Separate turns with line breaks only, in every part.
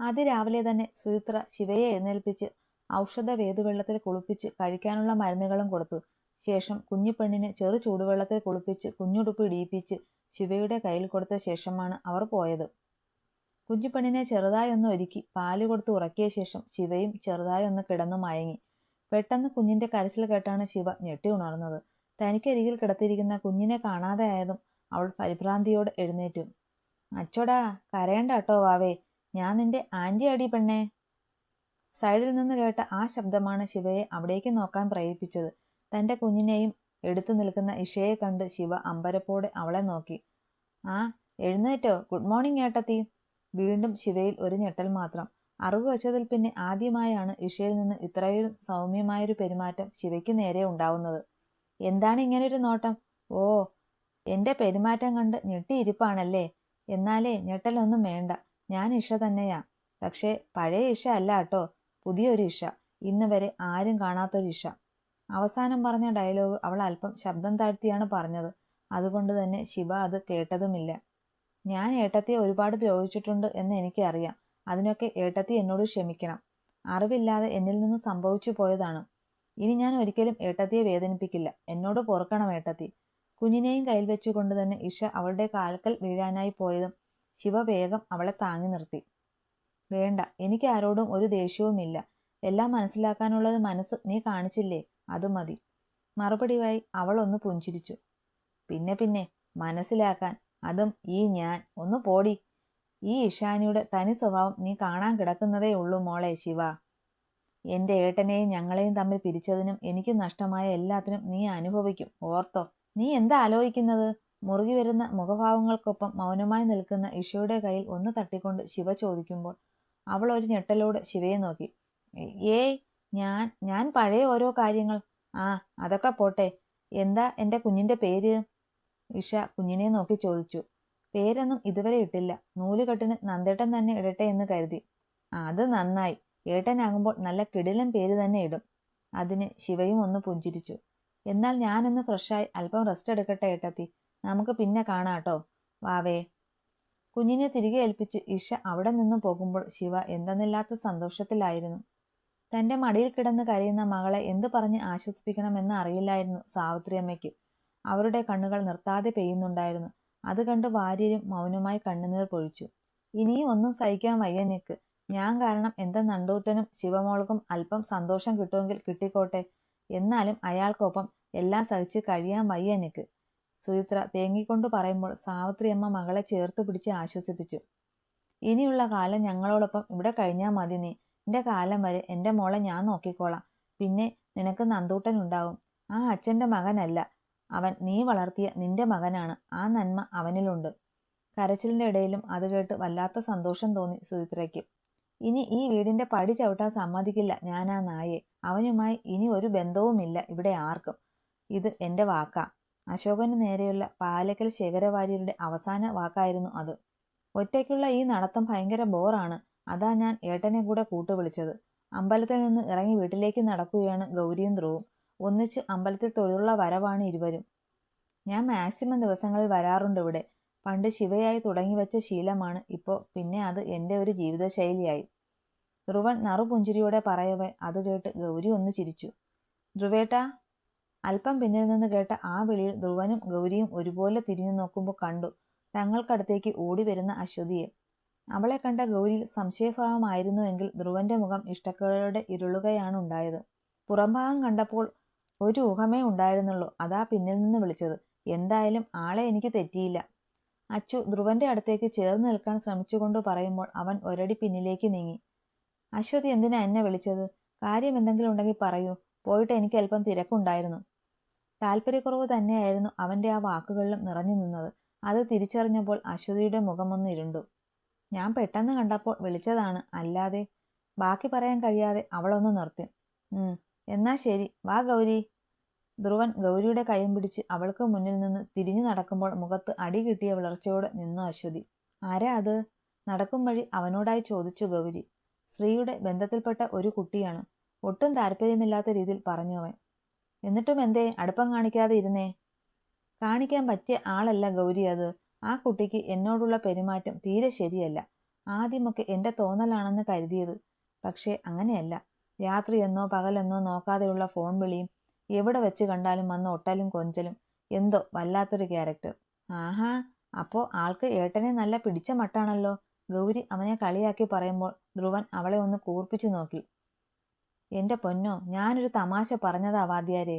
അതിരാവിലെ തന്നെ സുചിത്ര ശിവയെ എഴുന്നേൽപ്പിച്ച് ഔഷധ വേദുവെള്ളത്തിൽ കുളിപ്പിച്ച് കഴിക്കാനുള്ള മരുന്നുകളും കൊടുത്തു. ശേഷം കുഞ്ഞിപ്പെണ്ണിനെ ചെറു ചൂടുവെള്ളത്തിൽ കുളിപ്പിച്ച് കുഞ്ഞുടുപ്പ് ഇടിയിപ്പിച്ച് ശിവയുടെ കയ്യിൽ കൊടുത്ത ശേഷമാണ് അവർ പോയത്. കുഞ്ഞിപ്പെണ്ണിനെ ചെറുതായി ഒന്ന് ഒരുക്കി പാൽ കൊടുത്ത് ഉറക്കിയ ശേഷം ശിവയും ചെറുതായി ഒന്ന് കിടന്നു മയങ്ങി. പെട്ടെന്ന് കുഞ്ഞിന്റെ കരച്ചിൽ കേട്ടാണ് ശിവ ഞെട്ടി ഉണർന്നത്. തനിക്കരികിൽ കിടത്തിയിരിക്കുന്ന കുഞ്ഞിനെ കാണാതെ ആയതും അവൾ പരിഭ്രാന്തിയോട് എഴുന്നേറ്റു. അച്ചോടാ കരയണ്ട കേട്ടോ വാവേ. ഞാൻ നിന്റെ ആന്റി അടി പെണ്ണേ. സൈഡിൽ നിന്ന് കേട്ട ആ ശബ്ദമാണ് ശിവയെ അവിടേക്ക് നോക്കാൻ പ്രേരിപ്പിച്ചത്. തന്റെ കുഞ്ഞിനെയും എടുത്തു നിൽക്കുന്ന ഇഷയെ കണ്ട് ശിവ അമ്പരപ്പോടെ അവളെ നോക്കി. ആ എഴുന്നേറ്റോ? ഗുഡ് മോർണിംഗ് ഏട്ടത്തി. വീണ്ടും ശിവയിൽ ഒരു ഞെട്ടൽ മാത്രം. അറിവ് വച്ചതിൽ പിന്നെ ആദ്യമായാണ് ഇഷയിൽ നിന്ന് ഇത്രയും സൗമ്യമായൊരു പെരുമാറ്റം ശിവയ്ക്ക് നേരെ ഉണ്ടാവുന്നത്. എന്താണ് ഇങ്ങനൊരു നോട്ടം? ഓ എന്റെ പെരുമാറ്റം കണ്ട് ഞെട്ടിയിരിപ്പാണല്ലേ? എന്നാലേ ഞെട്ടലൊന്നും വേണ്ട. ഞാൻ ഇഷ തന്നെയാ. പക്ഷേ പഴയ ഇഷ അല്ല കേട്ടോ. പുതിയൊരു ഇഷ. ഇന്ന് വരെ ആരും കാണാത്തൊരു ഇഷ. അവസാനം പറഞ്ഞ ഡയലോഗ് അവൾ അല്പം ശബ്ദം താഴ്ത്തിയാണ് പറഞ്ഞത്. അതുകൊണ്ട് തന്നെ ശിവ അത് കേട്ടതുമില്ല. ഞാൻ ഏട്ടത്തിയെ ഒരുപാട് ദ്രോഹിച്ചിട്ടുണ്ട് എന്ന് എനിക്കറിയാം. അതിനൊക്കെ ഏട്ടത്തി എന്നോട് ക്ഷമിക്കണം. അറിവില്ലാതെ എന്നിൽ നിന്ന് സംഭവിച്ചു പോയതാണ്. ഇനി ഞാൻ ഒരിക്കലും ഏട്ടത്തിയെ വേദനിപ്പിക്കില്ല. എന്നോട് പൊറുക്കണം ഏട്ടത്തി. കുഞ്ഞിനെയും കയ്യിൽ വെച്ചുകൊണ്ട് തന്നെ ഇഷ അവളുടെ കാൽക്കൽ വീഴാനായി പോയതും ശിവ വേഗം അവളെ താങ്ങി നിർത്തി. വേണ്ട എനിക്ക് ആരോടും ഒരു ദേഷ്യവുമില്ല എല്ലാം മനസ്സിലാക്കാനുള്ളത് മനസ്സ് നീ കാണിച്ചില്ലേ? അത് മതി. മറുപടിയായി അവൾ ഒന്ന് പുഞ്ചിരിച്ചു. പിന്നെ പിന്നെ മനസ്സിലാക്കാൻ. അതും ഈ ഞാൻ. ഒന്ന് പോടി. ഈ ഇഷാനിയുടെ തനി സ്വഭാവം നീ കാണാൻ കിടക്കുന്നതേ ഉള്ളൂ മോളെ ശിവ. എന്റെ ഏട്ടനെയും ഞങ്ങളെയും തമ്മിൽ പിരിച്ചതിനും എനിക്ക് നഷ്ടമായ എല്ലാത്തിനും നീ അനുഭവിക്കും. ഓർത്തോ? നീ എന്താ ആലോചിക്കുന്നത്? മുറുകി വരുന്ന മുഖഭാവങ്ങൾക്കൊപ്പം മൗനമായി നിൽക്കുന്ന ഇഷയുടെ കയ്യിൽ ഒന്ന് തട്ടിക്കൊണ്ട് ശിവ ചോദിക്കുമ്പോൾ അവൾ ഒരു ഞെട്ടലോട് ശിവയെ നോക്കി. ഏയ് ഞാൻ ഞാൻ പഴയ ഓരോ കാര്യങ്ങൾ. ആ അതൊക്കെ പോട്ടെ. എന്താ എന്റെ കുഞ്ഞിന്റെ പേര്? ഇഷ കുഞ്ഞിനെ നോക്കി ചോദിച്ചു. പേരൊന്നും ഇതുവരെ ഇട്ടില്ല. നൂലുകെട്ടിന് നന്ദേട്ടൻ തന്നെ ഇടട്ടെ എന്ന് കരുതി. അത് നന്നായി. ഏട്ടനാകുമ്പോൾ നല്ല കിടിലൻ പേര് തന്നെ ഇടും. അതിന് ശിവയും ഒന്ന് പുഞ്ചിരിച്ചു. എന്നാൽ ഞാനൊന്ന് ഫ്രഷായി അല്പം റെസ്റ്റ് എടുക്കട്ടെ ഏട്ടത്തി. നമുക്ക് പിന്നെ കാണാട്ടോ. വാവേ. കുഞ്ഞിനെ തിരികെ ഏൽപ്പിച്ച് ഇഷ അവിടെ നിന്നും പോകുമ്പോൾ ശിവ എന്തെന്നില്ലാത്ത സന്തോഷത്തിലായിരുന്നു. തന്റെ മടിയിൽ കിടന്ന് കരയുന്ന മകളെ എന്തു പറഞ്ഞ് ആശ്വസിപ്പിക്കണമെന്ന് അറിയില്ലായിരുന്നു സാവിത്രി അമ്മയ്ക്ക്. അവരുടെ കണ്ണുകൾ നിർത്താതെ പെയ്യുന്നുണ്ടായിരുന്നു. അത് കണ്ട് വാര്യരും മൗനമായി കണ്ണുനീർ പൊഴിച്ചു. ഇനിയും ഒന്നും സഹിക്കാൻ വയ്യ നിക്ക്. ഞാൻ കാരണം എന്റെ നണ്ടൂത്തനും ശിവമോൾക്കും അല്പം സന്തോഷം കിട്ടുമെങ്കിൽ കിട്ടിക്കോട്ടെ. എന്നാലും അയാൾക്കൊപ്പം എല്ലാം സഹിച്ച് കഴിയാൻ വയ്യ സുചിത്ര തേങ്ങിക്കൊണ്ട് പറയുമ്പോൾ സാവിത്രിയമ്മ മകളെ ചേർത്ത് പിടിച്ച് ആശ്വസിപ്പിച്ചു. ഇനിയുള്ള കാലം ഞങ്ങളോടൊപ്പം ഇവിടെ കഴിഞ്ഞാൽ മതി നീ. എന്റെ കാലം വരെ എന്റെ മോളെ ഞാൻ നോക്കിക്കോളാം. പിന്നെ നിനക്ക് നന്തൂട്ടൻ ഉണ്ടാവും. ആ അച്ഛന്റെ മകനല്ല. അവൻ നീ വളർത്തിയ നിന്റെ മകനാണ്. ആ നന്മ അവനിലുണ്ട്. കരച്ചിലിന്റെ ഇടയിലും അത് കേട്ട് വല്ലാത്ത സന്തോഷം തോന്നി സുചിത്രയ്ക്ക്. ഇനി ഈ വീടിന്റെ പടി ചവിട്ടാൻ സമ്മതിക്കില്ല ഞാൻ ആ നായെ. അവനുമായി ഇനി ഒരു ബന്ധവുമില്ല ഇവിടെ ആർക്കും. ഇത് എന്റെ വാക്കാ. അശോകന് നേരെയുള്ള പാലക്കൽ ശേഖരവാര്യരുടെ അവസാന വാക്കായിരുന്നു അത്. ഒറ്റയ്ക്കുള്ള ഈ നടത്തം ഭയങ്കര ബോറാണ്. അതാ ഞാൻ ഏട്ടനെ കൂടെ കൂട്ടുവിളിച്ചത്. അമ്പലത്തിൽ നിന്ന് ഇറങ്ങി വീട്ടിലേക്ക് നടക്കുകയാണ് ഗൗരിയും ധ്രുവും ഒന്നിച്ച് അമ്പലത്തിൽ തൊഴിലുള്ള വരവാണ് ഇരുവരും. ഞാൻ മാക്സിമം ദിവസങ്ങളിൽ വരാറുണ്ട് ഇവിടെ. പണ്ട് ശിവയായി തുടങ്ങി വെച്ച ശീലമാണ്. ഇപ്പോൾ പിന്നെ അത് എന്റെ ഒരു ജീവിതശൈലിയായി. ധ്രുവൻ നറുപുഞ്ചിരിയോടെ പറയവേ അത് കേട്ട് ഗൗരി ഒന്ന് ചിരിച്ചു. ധ്രുവേട്ടാ അല്പം പിന്നിൽ നിന്ന് കേട്ട ആ വിളിയിൽ ധ്രുവനും ഗൗരിയും ഒരുപോലെ തിരിഞ്ഞു നോക്കുമ്പോൾ കണ്ടു തങ്ങൾക്കടുത്തേക്ക് ഓടി വരുന്ന അശ്വതിയെ. അവളെ കണ്ട ഗൗരിയിൽ സംശയഭാവമായിരുന്നുവെങ്കിൽ ധ്രുവന്റെ മുഖം ഇഷ്ടക്കേടോടെ ഇരുളുകയാണ് ഉണ്ടായത്. പുറംഭാഗം കണ്ടപ്പോൾ ഒരു ഊഹമേ ഉണ്ടായിരുന്നുള്ളൂ. അതാ പിന്നിൽ നിന്ന് വിളിച്ചത്. എന്തായാലും ആളെ എനിക്ക് തെറ്റിയില്ല. അച്ചു ധ്രുവന്റെ അടുത്തേക്ക് ചേർന്ന് നിൽക്കാൻ ശ്രമിച്ചുകൊണ്ട് പറയുമ്പോൾ അവൻ ഒരടി പിന്നിലേക്ക് നീങ്ങി. അശ്വതി എന്തിനാ എന്നെ വിളിച്ചത്? കാര്യം എന്തെങ്കിലും ഉണ്ടെങ്കിൽ പറയൂ. പോയിട്ട് എനിക്ക് അല്പം തിരക്കുണ്ടായിരുന്നു. താല്പര്യക്കുറവ് തന്നെയായിരുന്നു അവന്റെ ആ വാക്കുകളിലും നിറഞ്ഞു നിന്നത്. അത് തിരിച്ചറിഞ്ഞപ്പോൾ അശ്വതിയുടെ മുഖമൊന്ന് ഇരുണ്ടു. ഞാൻ പെട്ടെന്ന് കണ്ടപ്പോൾ വിളിച്ചതാണ്. അല്ലാതെ ബാക്കി പറയാൻ കഴിയാതെ അവളൊന്ന് നിർത്തി. എന്നാ ശരി. വാ ഗൗരി ധ്രുവൻ ഗൗരിയുടെ കൈയും പിടിച്ച് അവൾക്ക് മുന്നിൽ നിന്ന് തിരിഞ്ഞു നടക്കുമ്പോൾ മുഖത്ത് അടി കിട്ടിയ വിളർച്ചയോടെ നിന്നു അശ്വതി. ആരാ അത്? നടക്കും വഴി അവനോടായി ചോദിച്ചു ഗൗരി. സ്ത്രീയുടെ ബന്ധത്തിൽപ്പെട്ട ഒരു കുട്ടിയാണ്. ഒട്ടും താല്പര്യമില്ലാത്ത രീതിയിൽ പറഞ്ഞു അവൻ. എന്നിട്ടും എന്തേ അടുപ്പം കാണിക്കാതെ ഇരുന്നേ? കാണിക്കാൻ പറ്റിയ ആളല്ല ഗൗരി അത്. ആ കുട്ടിക്ക് എന്നോടുള്ള പെരുമാറ്റം തീരെ ശരിയല്ല. ആദ്യമൊക്കെ എന്റെ തോന്നലാണെന്ന് കരുതിയത്. പക്ഷേ അങ്ങനെയല്ല. രാത്രിയെന്നോ പകലെന്നോ നോക്കാതെയുള്ള ഫോൺ വിളിയും എവിടെ വെച്ച് കണ്ടാലും വന്ന് ഒട്ടലും കൊഞ്ചലും എന്തോ വല്ലാത്തൊരു ക്യാരക്ടർ. ആഹാ അപ്പോൾ ആൾക്ക് ഏട്ടനെ നല്ല പിടിച്ച മട്ടാണല്ലോ. ഗൗരി അവനെ കളിയാക്കി പറയുമ്പോൾ ധ്രുവൻ അവളെ ഒന്ന് കൂർപ്പിച്ചു നോക്കി. എന്റെ പൊന്നോ ഞാനൊരു തമാശ പറഞ്ഞതാ വാദ്യാരെ.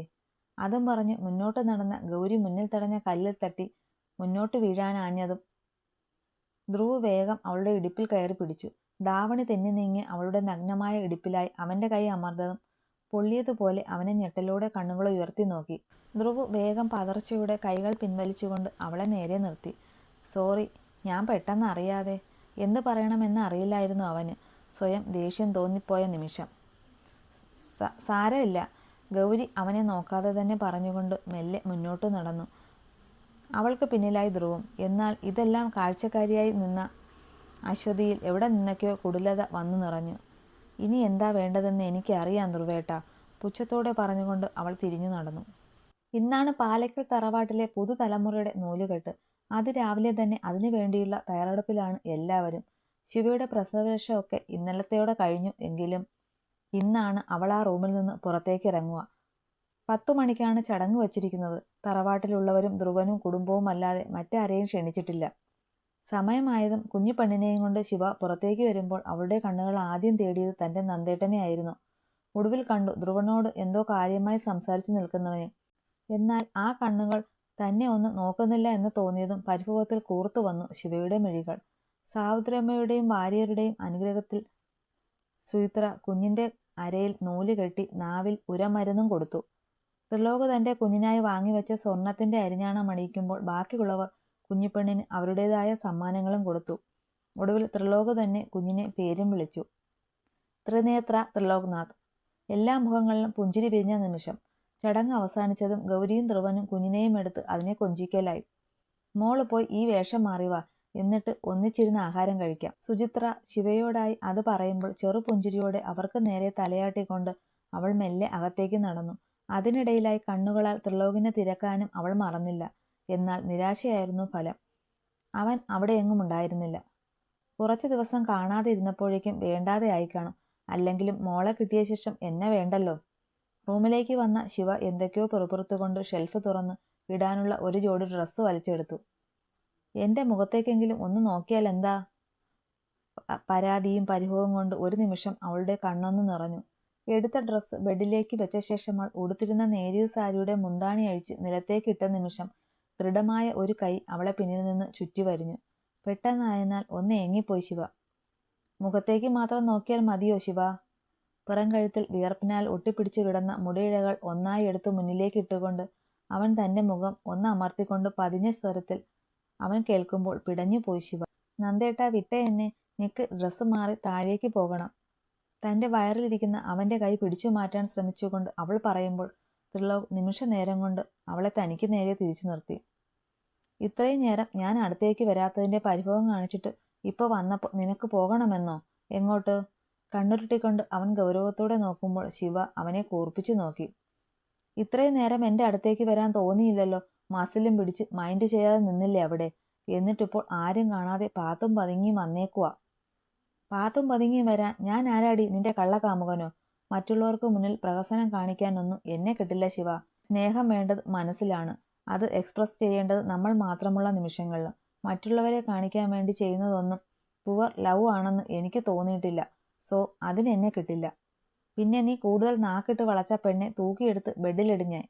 അതും പറഞ്ഞ് മുന്നോട്ട് നടന്ന ഗൗരി മുന്നിൽ തടഞ്ഞ കല്ലിൽ തട്ടി മുന്നോട്ട് വീഴാനാഞ്ഞതും ധ്രുവ് വേഗം അവളുടെ ഇടുപ്പിൽ കയറി പിടിച്ചു. ധാവണി തെന്നി നീങ്ങി അവളുടെ നഗ്നമായ ഇടുപ്പിലായി അവന്റെ കൈ അമർന്നതും പൊള്ളിയതുപോലെ അവനെ ഞെട്ടലോടെ കണ്ണുകൾ ഉയർത്തി നോക്കി. ധ്രുവ് വേഗം പതർച്ചയുടെ കൈകൾ പിൻവലിച്ചുകൊണ്ട് അവളെ നേരെ നിർത്തി. സോറി ഞാൻ പെട്ടെന്ന് അറിയാതെ. എന്ത് പറയണമെന്ന് അറിയില്ലായിരുന്നു അവന്. സ്വയം ദേഷ്യം തോന്നിപ്പോയ നിമിഷം. സാരമില്ല. ഗൗരി അവനെ നോക്കാതെ തന്നെ പറഞ്ഞുകൊണ്ട് മെല്ലെ മുന്നോട്ട് നടന്നു. അവൾക്ക് പിന്നിലായി ധ്രുവം. എന്നാൽ ഇതെല്ലാം കാഴ്ചക്കാരിയായി നിന്ന അശ്വതിയിൽ എവിടെ നിന്നൊക്കെയോ കുടിലത വന്നു നിറഞ്ഞു. ഇനി എന്താ വേണ്ടതെന്ന് എനിക്കറിയാം ധ്രുവേട്ട. പുച്ഛത്തോടെ പറഞ്ഞുകൊണ്ട് അവൾ തിരിഞ്ഞു നടന്നു. ഇന്നാണ് പാലക്കൽ തറവാട്ടിലെ പുതുതലമുറയുടെ നൂലുകെട്ട്. അത് രാവിലെ തന്നെ അതിനു വേണ്ടിയുള്ള തയ്യാറെടുപ്പിലാണ് എല്ലാവരും. ശിവയുടെ പ്രസവരക്ഷമൊക്കെ ഇന്നലത്തെയോടെ കഴിഞ്ഞു എങ്കിലും ഇന്നാണ് അവൾ ആ റൂമിൽ നിന്ന് പുറത്തേക്ക് ഇറങ്ങുക പത്തു മണിക്കാണ് ചടങ്ങ് വച്ചിരിക്കുന്നത്. തറവാട്ടിലുള്ളവരും ധ്രുവനും കുടുംബവും അല്ലാതെ മറ്റാരെയും ക്ഷണിച്ചിട്ടില്ല. സമയമായതും കുഞ്ഞു പെണ്ണിനെയും കൊണ്ട് ശിവ പുറത്തേക്ക് വരുമ്പോൾ അവളുടെ കണ്ണുകൾ ആദ്യം തേടിയത് തന്റെ നന്ദേട്ടനെയായിരുന്നു ഒടുവിൽ കണ്ടു ധ്രുവനോട് എന്തോ കാര്യമായി സംസാരിച്ചു നിൽക്കുന്നവനെ. എന്നാൽ ആ കണ്ണുകൾ തന്നെ ഒന്ന് നോക്കുന്നില്ല എന്ന് തോന്നിയതും പരിഭവത്തിൽ കൂർത്തു വന്നു ശിവയുടെ മിഴികൾ. സാവിത്രമ്മയുടെയും ഭാര്യരുടെയും അനുഗ്രഹത്തിൽ സുയിത്ര കുഞ്ഞിന്റെ അരയിൽ നൂൽ കെട്ടി നാവിൽ ഉരമരുന്നും കൊടുത്തു. ത്രിലോക തന്റെ കുഞ്ഞിനായി വാങ്ങിവെച്ച സ്വർണത്തിന്റെ അരിഞ്ഞാണം അണിയിക്കുമ്പോൾ ബാക്കിയുള്ളവർ കുഞ്ഞിപ്പെണ്ണിന് അവരുടേതായ സമ്മാനങ്ങളും കൊടുത്തു. ഒടുവിൽ ത്രിലോക തന്നെ കുഞ്ഞിനെ പേരും വിളിച്ചു. ത്രിനേത്ര ത്രിലോക്നാഥ്. എല്ലാ മുഖങ്ങളിലും പുഞ്ചിരി പിരിഞ്ഞ നിമിഷം. ചടങ്ങ് അവസാനിച്ചതും ഗൗരിയും ധ്രുവനും കുഞ്ഞിനെയും എടുത്ത് അതിനെ കൊഞ്ചിക്കലായി. മോൾ പോയി ഈ വേഷം മാറിവാ എന്നിട്ട് ഒന്നിച്ചിരുന്ന് ആഹാരം കഴിക്കാം. സുചിത്ര ശിവയോടായി അത് പറയുമ്പോൾ ചെറുപുഞ്ചിരിയോടെ അവർക്ക് നേരെ തലയാട്ടിക്കൊണ്ട് അവൾ മെല്ലെ അകത്തേക്ക് നടന്നു. അതിനിടയിലായി കണ്ണുകളാൽ ത്രിലോകിനെ തിരക്കാനും അവൾ മറന്നില്ല. എന്നാൽ നിരാശയായിരുന്നു ഫലം. അവൻ അവിടെ എങ്ങും ഉണ്ടായിരുന്നില്ല. കുറച്ചു ദിവസം കാണാതെ ഇരുന്നപ്പോഴേക്കും വേണ്ടാതെ ആയി കാണും. അല്ലെങ്കിലും മോളെ കിട്ടിയ ശേഷം എന്നെ വേണ്ടല്ലോ? റൂമിലേക്ക് വന്ന ശിവ എന്തൊക്കെയോ പെറുപുറത്തുകൊണ്ട് ഷെൽഫ് തുറന്ന് ഇടാനുള്ള ഒരു ജോഡി ഡ്രസ്സ് വലിച്ചെടുത്തു. എന്റെ മുഖത്തേക്കെങ്കിലും ഒന്ന് നോക്കിയാൽ എന്താ? പരാതിയും പരിഭവവും കൊണ്ട് ഒരു നിമിഷം അവളുടെ കണ്ണൊന്ന് നിറഞ്ഞു. എടുത്ത ഡ്രസ്സ് ബെഡിലേക്ക് വെച്ച ശേഷം അവൾ ഉടുത്തിരുന്ന നേരിയ സാരിയുടെ മുന്താണി അഴിച്ച് നിലത്തേക്ക് ഇട്ട നിമിഷം ദൃഢമായ ഒരു കൈ അവളെ പിന്നിൽ നിന്ന് ചുറ്റി വരിഞ്ഞു. പെട്ടെന്നായതിനാൽ ഒന്ന് ഏങ്ങിപ്പോയി ശിവ. മുഖത്തേക്ക് മാത്രം നോക്കിയാൽ മതിയോ ശിവ? പിറം കഴുത്തിൽ വിയർപ്പിനാൽ ഒട്ടിപ്പിടിച്ചു കിടന്ന മുടിയിഴകൾ ഒന്നായി എടുത്ത് മുന്നിലേക്ക് ഇട്ടുകൊണ്ട് അവൻ തന്റെ മുഖം ഒന്ന് അമർത്തിക്കൊണ്ട് പതിഞ്ഞ സ്വരത്തിൽ അവൻ കേൾക്കുമ്പോൾ പിടഞ്ഞു പോയി ശിവ. നന്ദേട്ട വിട്ടേ എന്നെ. നിക്ക് ഡ്രസ്സ് മാറി താഴേക്ക് പോകണം. തന്റെ വയറിലിരിക്കുന്ന അവന്റെ കൈ പിടിച്ചു മാറ്റാൻ ശ്രമിച്ചുകൊണ്ട് അവൾ പറയുമ്പോൾ ത്രിലോക് നിമിഷ നേരം കൊണ്ട് അവളെ തനിക്ക് നേരെ തിരിച്ചു നിർത്തി. ഇത്രയും നേരം ഞാൻ അടുത്തേക്ക് വരാത്തതിന്റെ പരിഭവം കാണിച്ചിട്ട് ഇപ്പോൾ വന്നപ്പോൾ നിനക്ക് പോകണമെന്നോ? എങ്ങോട്ട്? കണ്ണുരുട്ടിക്കൊണ്ട് അവൻ ഗൗരവത്തോടെ നോക്കുമ്പോൾ ശിവ അവനെ കൂർപ്പിച്ചു നോക്കി. ഇത്രയും നേരം എന്റെ അടുത്തേക്ക് വരാൻ തോന്നിയില്ലല്ലോ. മസിലും പിടിച്ച് മൈൻഡ് ചെയ്യാതെ നിന്നില്ലേ അവിടെ? എന്നിട്ടിപ്പോൾ ആരും കാണാതെ പാത്തും പതുങ്ങിയും വന്നേക്കുവാ. പാത്തും പതുങ്ങിയും വരാൻ ഞാൻ ആരാടി നിന്റെ കള്ളക്കാമുകനോ മറ്റുള്ളവർക്ക് മുന്നിൽ പ്രഹസനം കാണിക്കാനൊന്നും എന്നെ കിട്ടില്ല ശിവ. സ്നേഹം വേണ്ടത് മനസ്സിലാണ്. അത് എക്സ്പ്രസ് ചെയ്യേണ്ടത് നമ്മൾ മാത്രമുള്ള നിമിഷങ്ങളിൽ മറ്റുള്ളവരെ കാണിക്കാൻ വേണ്ടി ചെയ്യുന്നതൊന്നും പുവർ ലവ് ആണെന്ന് എനിക്ക് തോന്നിയിട്ടില്ല. സോ അതിനെന്നെ കിട്ടില്ല. പിന്നെ നീ കൂടുതൽ നാക്കിട്ട് വളച്ച പെണ്ണെ തൂക്കിയെടുത്ത് ബെഡിലിടിഞ്ഞാൻ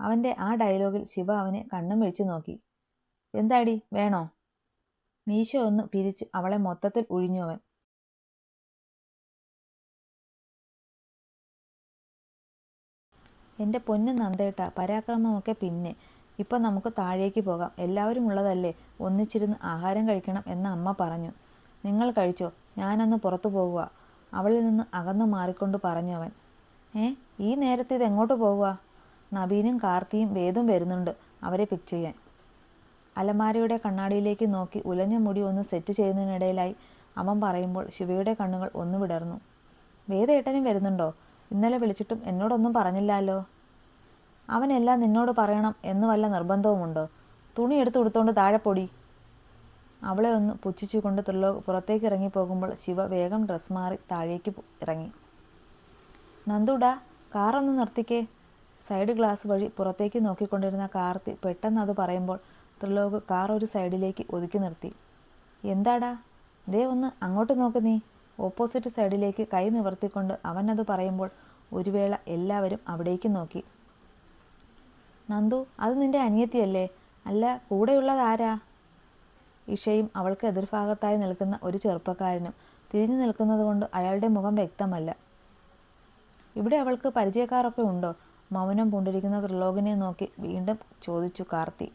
അവന്റെ ആ ഡയലോഗിൽ ശിവ അവനെ കണ്ണും വിളിച്ചു നോക്കി. എന്താടി? വേണോ? മീശ ഒന്ന് പിരിച്ച് അവളെ മൊത്തത്തിൽ ഒഴിഞ്ഞു അവൻ. എന്റെ പൊന്ന് നന്ദേട്ട പരാക്രമമൊക്കെ പിന്നെ. ഇപ്പം നമുക്ക് താഴേക്ക് പോകാം. എല്ലാവരും ഉള്ളതല്ലേ? ഒന്നിച്ചിരുന്ന് ആഹാരം കഴിക്കണം എന്ന് അമ്മ പറഞ്ഞു. നിങ്ങൾ കഴിച്ചോ? ഞാനൊന്ന് പുറത്തു പോകുക അവളിൽ നിന്ന് അകന്നു മാറിക്കൊണ്ട് പറഞ്ഞു അവൻ. ഏ? ഈ നേരത്തെ ഇത് എങ്ങോട്ട് പോകുക നബീനും കാർത്തിയും വേദം വരുന്നുണ്ട് അവരെ പിക്ക് ചെയ്യാൻ. അലമാരയുടെ കണ്ണാടിയിലേക്ക് നോക്കി ഉലഞ്ഞ മുടി ഒന്ന് സെറ്റ് ചെയ്യുന്നതിനിടയിലായി അവൻ പറയുമ്പോൾ ശിവയുടെ കണ്ണുകൾ ഒന്ന് വിടർന്നു. വേദേട്ടനും വരുന്നുണ്ടോ? ഇന്നലെ വിളിച്ചിട്ടും എന്നോടൊന്നും പറഞ്ഞില്ലല്ലോ. അവനെല്ലാം നിന്നോട് പറയണം എന്ന് വല്ല നിർബന്ധവുമുണ്ടോ? തുണി എടുത്തു കൊടുത്തോണ്ട് താഴെ പൊടി. അവളെ ഒന്ന് പുച്ഛിച്ചുകൊണ്ട് തുള്ളോ പുറത്തേക്ക് ഇറങ്ങിപ്പോകുമ്പോൾ ശിവ വേഗം ഡ്രസ് മാറി താഴേക്ക് ഇറങ്ങി. നന്ദുടാ കാറൊന്ന് നിർത്തിക്കേ. സൈഡ് ഗ്ലാസ് വഴി പുറത്തേക്ക് നോക്കിക്കൊണ്ടിരുന്ന കാർത്തി പെട്ടെന്ന് അത് പറയുമ്പോൾ ത്രിലോക് കാർ ഒരു സൈഡിലേക്ക് ഒതുക്കി നിർത്തി. എന്താടാ? ദേ ഒന്ന് അങ്ങോട്ട് നോക്ക് നീ. ഓപ്പോസിറ്റ് സൈഡിലേക്ക് കൈ നിവർത്തിക്കൊണ്ട് അത് പറയുമ്പോൾ ഒരു വേള എല്ലാവരും അവിടേക്ക് നോക്കി. നന്ദു അത് നിന്റെ അനിയത്തിയല്ലേ? അല്ല കൂടെയുള്ളത് ആരാ ഇഷയും അവൾക്ക് എതിർഭാഗത്തായി നിൽക്കുന്ന ഒരു ചെറുപ്പക്കാരനും തിരിഞ്ഞു നിൽക്കുന്നത് കൊണ്ട് അയാളുടെ മുഖം വ്യക്തമല്ല. ഇവിടെ അവൾക്ക് പരിചയക്കാരൊക്കെ ഉണ്ടോ? മൗനം പൂണ്ടിരിക്കുന്ന ത്രിലോകനെ നോക്കി വീണ്ടും ചോദിച്ചു കാർത്തി.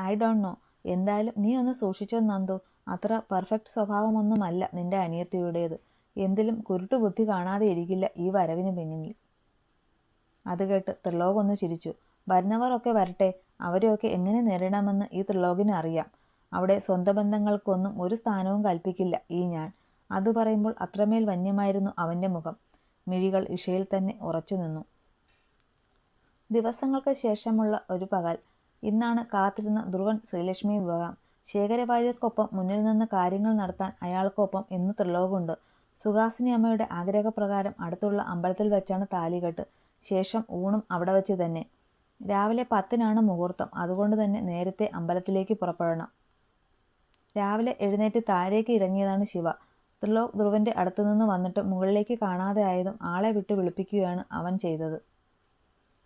I don't know. എന്തായാലും നീ ഒന്ന് സൂക്ഷിച്ചോ നന്ദു. അത്ര പെർഫെക്റ്റ് സ്വഭാവമൊന്നുമല്ല നിന്റെ അനിയത്തിയുടേത്. എന്തിലും കുരുട്ടു ബുദ്ധി കാണാതെ ഇരിക്കില്ല ഈ വരവിന് പിന്നിൽ. അത് കേട്ട് ത്രിലോക് ഒന്ന് ചിരിച്ചു. വരുന്നവരൊക്കെ വരട്ടെ. അവരെയൊക്കെ എങ്ങനെ നേരിടാമെന്ന് ഈ ത്രിലോകിന് അറിയാം. അവിടെ സ്വന്തം ബന്ധങ്ങൾക്കൊന്നും ഒരു സ്ഥാനവും കൽപ്പിക്കില്ല ഈ ഞാൻ. അത് പറയുമ്പോൾ അത്രമേൽ വന്യമായിരുന്നു അവന്റെ മുഖം. മിഴികൾ ഇഷയിൽ തന്നെ ഉറച്ചു നിന്നു. ദിവസങ്ങൾക്ക് ശേഷമുള്ള ഒരു പകൽ. ഇന്നാണ് കാത്തിരുന്ന ധ്രുവൻ ശ്രീലക്ഷ്മി വിവാഹം. ശേഖരവാര്യർക്കൊപ്പം മുന്നിൽ നിന്ന് കാര്യങ്ങൾ നടത്താൻ അയാൾക്കൊപ്പം ഇന്ന് ത്രിലോകുണ്ട് സുഹാസിനി അമ്മയുടെ ആഗ്രഹപ്രകാരം അടുത്തുള്ള അമ്പലത്തിൽ വെച്ചാണ് താലികെട്ട് ശേഷം ഊണും അവിടെ വെച്ച് തന്നെ. രാവിലെ പത്തിനാണ് മുഹൂർത്തം. അതുകൊണ്ട് തന്നെ നേരത്തെ അമ്പലത്തിലേക്ക് പുറപ്പെടണം. രാവിലെ എഴുന്നേറ്റ് താഴേക്ക് ഇറങ്ങിയതാണ് ശിവ. ത്രിലോക് ധ്രുവന്റെ അടുത്തു നിന്ന് വന്നിട്ട് മുകളിലേക്ക് കാണാതെ ആയതും ആളെ വിട്ട് വിളിപ്പിക്കുകയാണ് അവൻ ചെയ്തത്.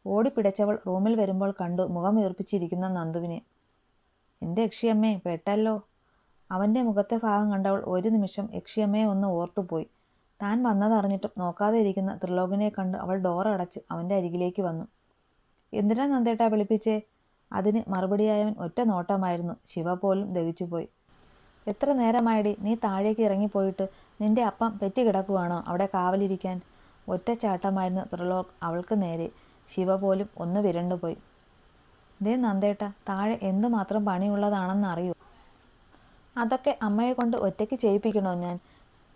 ഓടിപ്പിടച്ചവൾ റൂമിൽ വരുമ്പോൾ കണ്ടു മുഖം വീർപ്പിച്ചിരിക്കുന്ന നന്ദുവിനെ. എന്റെ യക്ഷിയമ്മേ പെട്ടല്ലോ. അവന്റെ മുഖത്തെ ഭാഗം കണ്ടവൾ ഒരു നിമിഷം യക്ഷിയമ്മയെ ഒന്ന് ഓർത്തുപോയി. താൻ വന്നതറിഞ്ഞിട്ടും നോക്കാതെ ഇരിക്കുന്ന ത്രിലോകിനെ കണ്ട് അവൾ ഡോർ അടച്ച് അവന്റെ അരികിലേക്ക് വന്നു. എന്തിനാ നന്ദേട്ടാ വിളിപ്പിച്ചേ? അതിന് മറുപടിയായവൻ ഒറ്റ നോട്ടമായിരുന്നു. ശിവ പോലും ദഹിച്ചുപോയി. എത്ര നേരമായടി? നീ താഴേക്ക് ഇറങ്ങിപ്പോയിട്ട് നിന്റെ അപ്പം പെറ്റി കിടക്കുവാണോ അവിടെ കാവലിരിക്കാൻ? ഒറ്റ ചാട്ടമായിരുന്നു ത്രിലോക് അവൾക്ക് നേരെ. ശിവ പോലും ഒന്ന് വിരണ്ടുപോയി ദേ നന്ദേട്ട താഴെ എന്തുമാത്രം പണിയുള്ളതാണെന്ന് അറിയൂ. അതൊക്കെ അമ്മയെ കൊണ്ട് ഒറ്റയ്ക്ക് ചെയ്യിപ്പിക്കണോ ഞാൻ?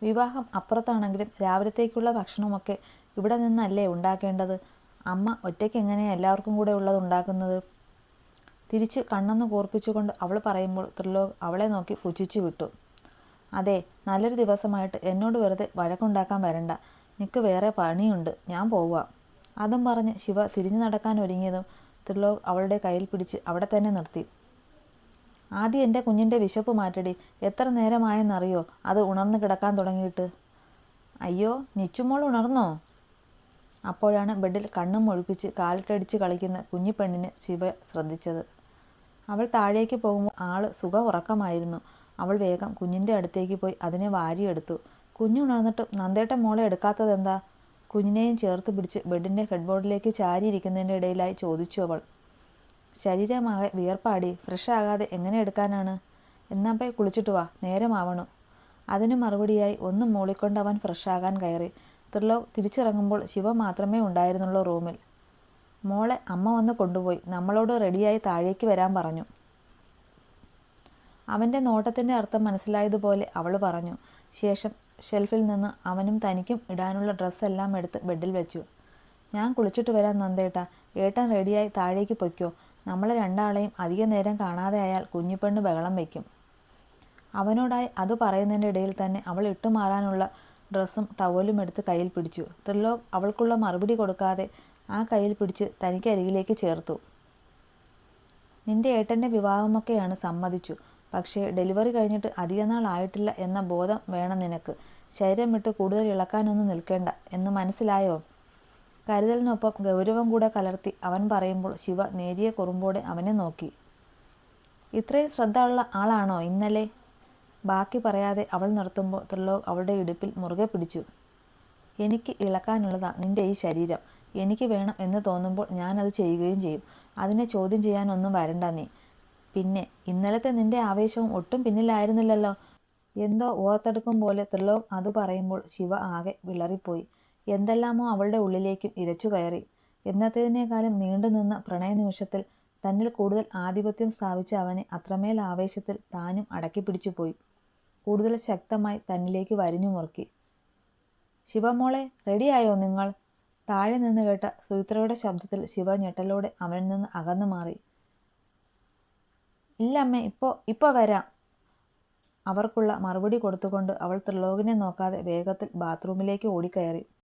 വിവാഹം അപ്പുറത്താണെങ്കിലും രാവിലത്തേക്കുള്ള ഭക്ഷണമൊക്കെ ഇവിടെ നിന്നല്ലേ ഉണ്ടാക്കേണ്ടത്? അമ്മ ഒറ്റയ്ക്ക് എങ്ങനെയാ എല്ലാവർക്കും കൂടെ ഉള്ളത് ഉണ്ടാക്കുന്നത്? തിരിച്ച് കണ്ണൊന്ന് കൂർപ്പിച്ചുകൊണ്ട് അവൾ പറയുമ്പോൾ ത്രിലോക് അവളെ നോക്കി പുച്ഛിച്ചു വിട്ടു. അതെ നല്ലൊരു ദിവസമായിട്ട് എന്നോട് വെറുതെ വഴക്കുണ്ടാക്കാൻ വരണ്ട. നിനക്ക് വേറെ പണിയുണ്ട്. ഞാൻ പോവുക അതും പറഞ്ഞ് ശിവ തിരിഞ്ഞു നടക്കാൻ ഒരുങ്ങിയതും ത്രിലോക് അവളുടെ കയ്യിൽ പിടിച്ച് അവിടെ തന്നെ നിർത്തി. ആദ്യം എന്റെ കുഞ്ഞിന്റെ വിശപ്പ് മാറ്റടി. എത്ര നേരമായെന്നറിയോ? അത് ഉണർന്നു കിടക്കാൻ തുടങ്ങിയിട്ട്. അയ്യോ നിച്ചുമോൾ ഉണർന്നോ? അപ്പോഴാണ് ബെഡിൽ കണ്ണും ഒഴിപ്പിച്ച് കാലിട്ടടിച്ച് കളിക്കുന്ന കുഞ്ഞിപ്പെണ്ണിനെ ശിവ ശ്രദ്ധിച്ചത്. അവൾ താഴേക്ക് പോകുമ്പോൾ ആൾ സുഖ ഉറക്കമായിരുന്നു അവൾ വേഗം കുഞ്ഞിന്റെ അടുത്തേക്ക് പോയി അതിനെ വാരിയെടുത്തു. കുഞ്ഞുണർന്നിട്ടും നന്ദേട്ട മോളെ എടുക്കാത്തതെന്താ? കുഞ്ഞിനെയും ചേർത്ത് പിടിച്ച് ബെഡിന്റെ ഹെഡ്ബോർഡിലേക്ക് ചാരിയിരിക്കുന്നതിന്റെ ഇടയിലായി ചോദിച്ചു അവൾ. ശരീരമാകെ വിയർപ്പാടി ഫ്രഷ് ആകാതെ എങ്ങനെ എടുക്കാനാണ്? എന്നാ പോയി കുളിച്ചിട്ട് വാ നേരമാവണു അതിന് മറുപടിയായി ഒന്ന് മൂളിക്കൊണ്ട് അവൻ ഫ്രഷാകാൻ കയറി. ത്രിലോക് തിരിച്ചിറങ്ങുമ്പോൾ ശിവ മാത്രമേ ഉണ്ടായിരുന്നുള്ളൂ റൂമിൽ. മോളെ അമ്മ വന്ന് കൊണ്ടുപോയി നമ്മളോട് റെഡിയായി താഴേക്ക് വരാൻ പറഞ്ഞു. അവന്റെ നോട്ടത്തിന്റെ അർത്ഥം മനസ്സിലായതുപോലെ അവൾ പറഞ്ഞു. ശേഷം ഷെൽഫിൽ നിന്ന് അവനും തനിക്കും ഇടാനുള്ള ഡ്രസ്സെല്ലാം എടുത്ത് ബെഡിൽ വെച്ചു. ഞാൻ കുളിച്ചിട്ട് വരാൻ നന്ദേട്ട. ഏട്ടൻ റെഡിയായി താഴേക്ക് പൊയ്ക്കോ. നമ്മളെ രണ്ടാളെയും അധിക നേരം കാണാതെ ആയാൽ കുഞ്ഞിപ്പെണ്ണ് ബഹളം വയ്ക്കും അവനോടായി അത് പറയുന്നതിന്റെ ഇടയിൽ തന്നെ അവൾ ഇട്ടുമാറാനുള്ള ഡ്രസ്സും ടവലും എടുത്ത് കയ്യിൽ പിടിച്ചു. ത്രിലോക് അവൾക്കുള്ള മറുപടി കൊടുക്കാതെ ആ കയ്യിൽ പിടിച്ച് തനിക്ക് അരികിലേക്ക് ചേർത്തു. നിന്റെ ഏട്ടന്റെ വിവാഹമൊക്കെയാണ് സമ്മതിച്ചു. പക്ഷേ ഡെലിവറി കഴിഞ്ഞിട്ട് അധികനാൾ ആയിട്ടില്ല എന്ന ബോധം വേണം നിനക്ക്. ശരീരം വിട്ട് കൂടുതൽ ഇളക്കാനൊന്നും നിൽക്കേണ്ട എന്ന് മനസ്സിലായോ? കരുതലിനൊപ്പം ഗൗരവം കൂടെ കലർത്തി അവൻ പറയുമ്പോൾ ശിവ നേരിയ കുറുമ്പോടെ അവനെ നോക്കി. ഇത്രയും ശ്രദ്ധ ഉള്ള ആളാണോ ഇന്നലെ? ബാക്കി പറയാതെ അവൾ നിർത്തുമ്പോൾ ത്രിലോക് അവളുടെ ഇടുപ്പിൽ മുറുകെ പിടിച്ചു. എനിക്ക് ഇളക്കാനുള്ളതാ നിന്റെ ഈ ശരീരം. എനിക്ക് വേണം എന്ന് തോന്നുമ്പോൾ ഞാനത് ചെയ്യുകയും ചെയ്യും. അതിനെ ചോദ്യം ചെയ്യാനൊന്നും വരണ്ട നീ. പിന്നെ ഇന്നലത്തെ നിന്റെ ആവേശവും ഒട്ടും പിന്നിലായിരുന്നില്ലല്ലോ. എന്തോ ഓർത്തെടുക്കും പോലെ ത്രിലോക് അത് പറയുമ്പോൾ ശിവ ആകെ വിളറിപ്പോയി. എന്തെല്ലാമോ അവളുടെ ഉള്ളിലേക്കും ഇരച്ചു കയറി. എന്നത്തേതിനേക്കാളും നീണ്ടുനിന്ന പ്രണയനിമിഷത്തിൽ തന്നിൽ കൂടുതൽ ആധിപത്യം സ്ഥാപിച്ച അവനെ അത്രമേൽ ആവേശത്തിൽ താനും അടക്കി പിടിച്ചുപോയി കൂടുതൽ ശക്തമായി തന്നിലേക്ക് വരിഞ്ഞു മുറുക്കി. ശിവമോളെ റെഡിയായോ നിങ്ങൾ? താഴെ നിന്ന് കേട്ട സുചിത്രയുടെ ശബ്ദത്തിൽ ശിവ ഞെട്ടലോടെ അവനിൽ നിന്ന് അകന്നു മാറി. ഇല്ലമ്മേ ഇപ്പോൾ ഇപ്പോൾ വരാം. അവർക്കുള്ള മറുപടി കൊടുത്തുകൊണ്ട് അവൾ ത്രിലോകിനെ നോക്കാതെ വേഗത്തിൽ ബാത്റൂമിലേക്ക് ഓടിക്കയറി.